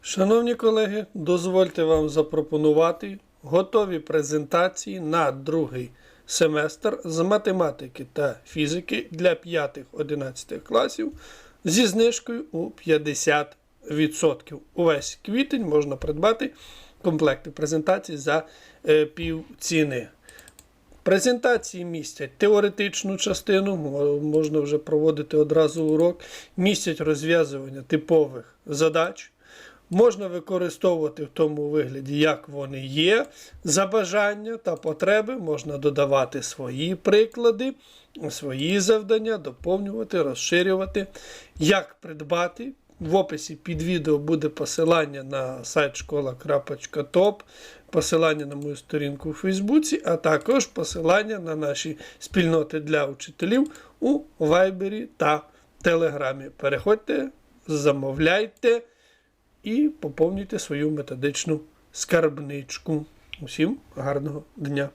Шановні колеги, дозвольте вам запропонувати готові презентації на другий семестр з математики та фізики для 5-11 класів зі знижкою у 50%. Увесь квітень можна придбати комплекти презентацій за е, пів ціни. Презентації містять теоретичну частину, можна вже проводити одразу урок, містять розв'язування типових задач. Можна використовувати в тому вигляді, як вони є, за бажання та потреби, можна додавати свої приклади, свої завдання, доповнювати, розширювати. Як придбати. В описі під відео буде посилання на сайт школа.топ, посилання на мою сторінку у Фейсбуці, а також посилання на наші спільноти для учителів у Вайбері та Телеграмі. Переходьте, замовляйте і поповнюйте свою методичну скарбничку. Усім гарного дня!